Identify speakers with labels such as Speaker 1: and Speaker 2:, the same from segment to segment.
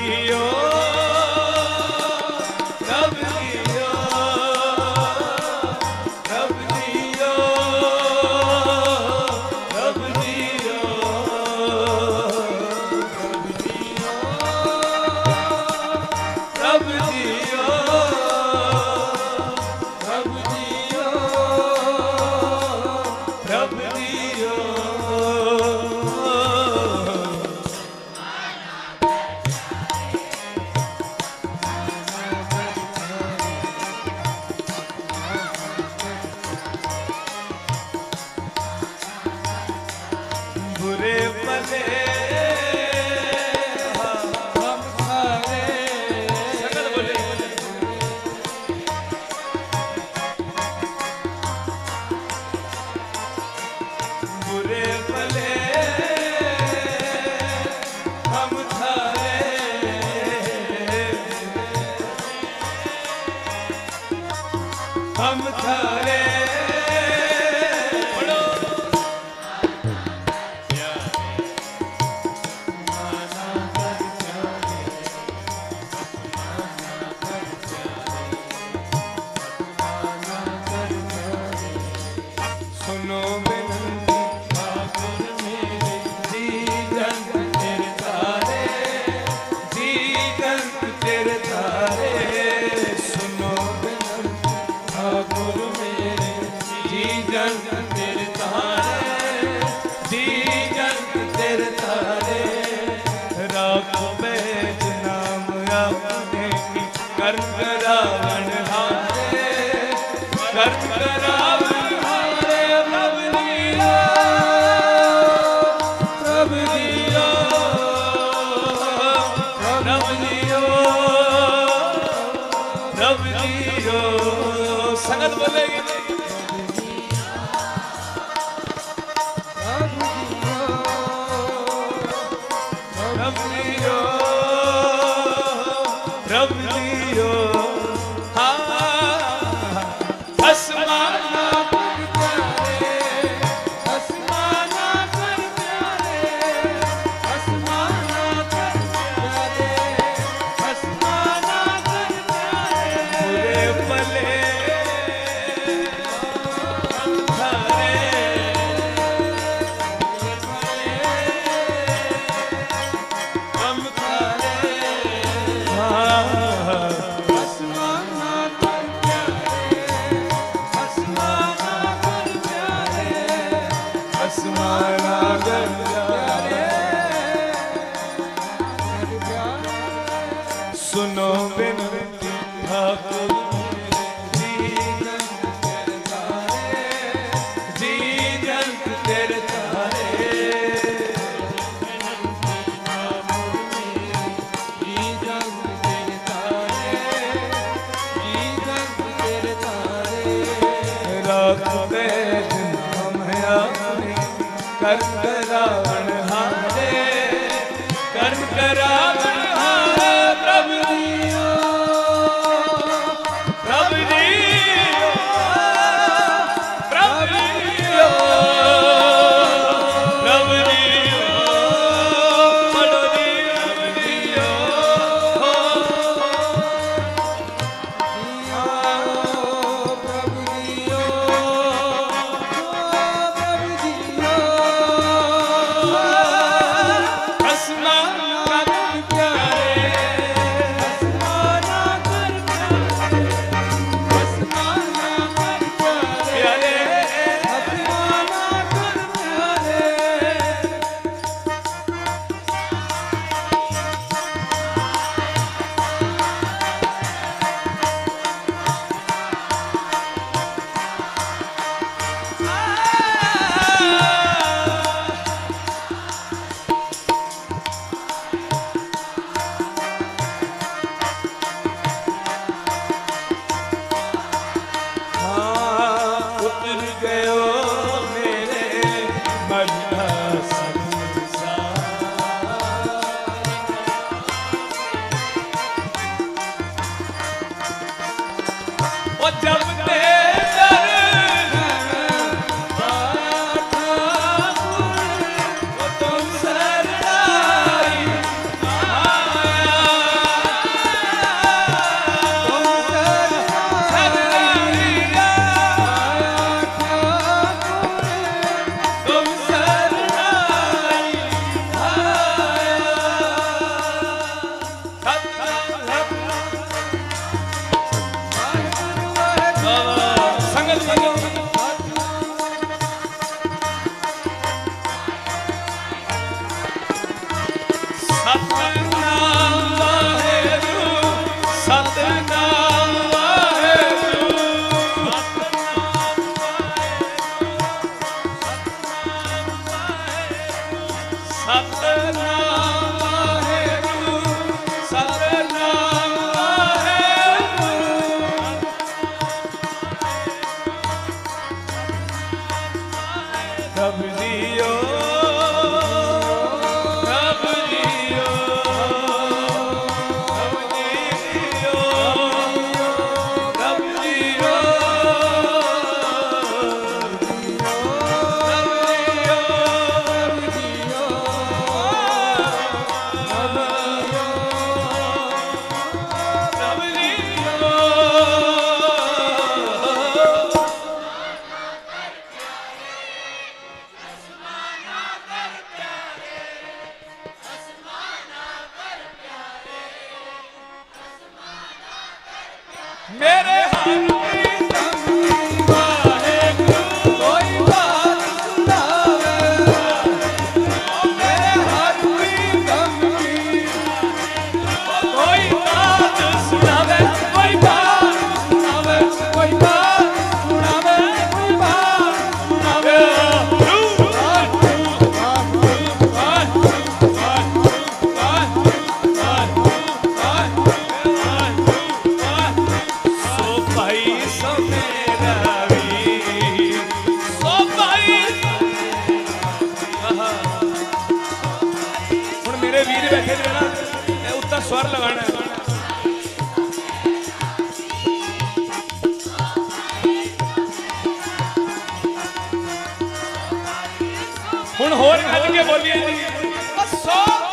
Speaker 1: Dios. ਬੁਰੇ ਭਲੇ ਹਮ ਸਾਰੇ Obrigado, moleque. करकरा ਸਤਿ Bolívia! Passou!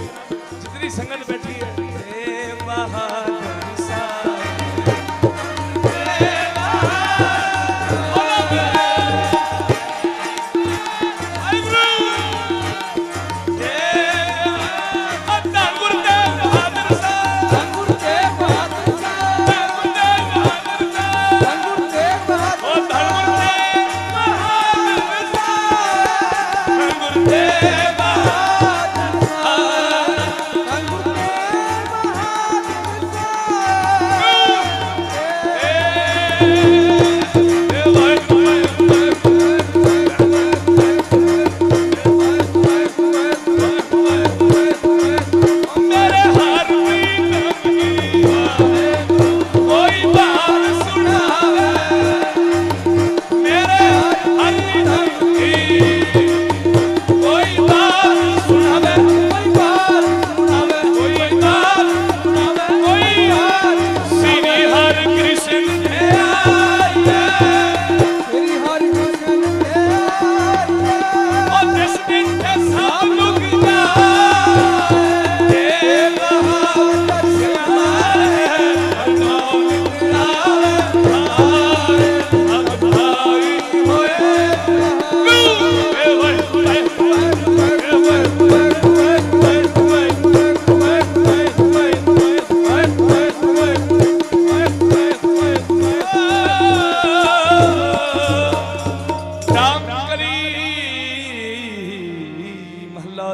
Speaker 1: ਜਿਤਨੀ ਸੰਗਤ ਬੈਠੀ ਹੈ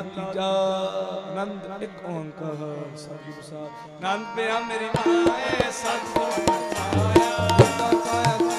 Speaker 1: ਤੀਜਾ ਆਨੰਦ ਇੱਕ ਓੰਕਾਰ ਸਤਿਗੁਰ ਸਾਹਿਬ। ਨਾਨਕ ਪਿਆ ਮੇਰੀ ਮਾਏ ਸਤਿਗੁਰ ਆਇਆ ਸਤਿ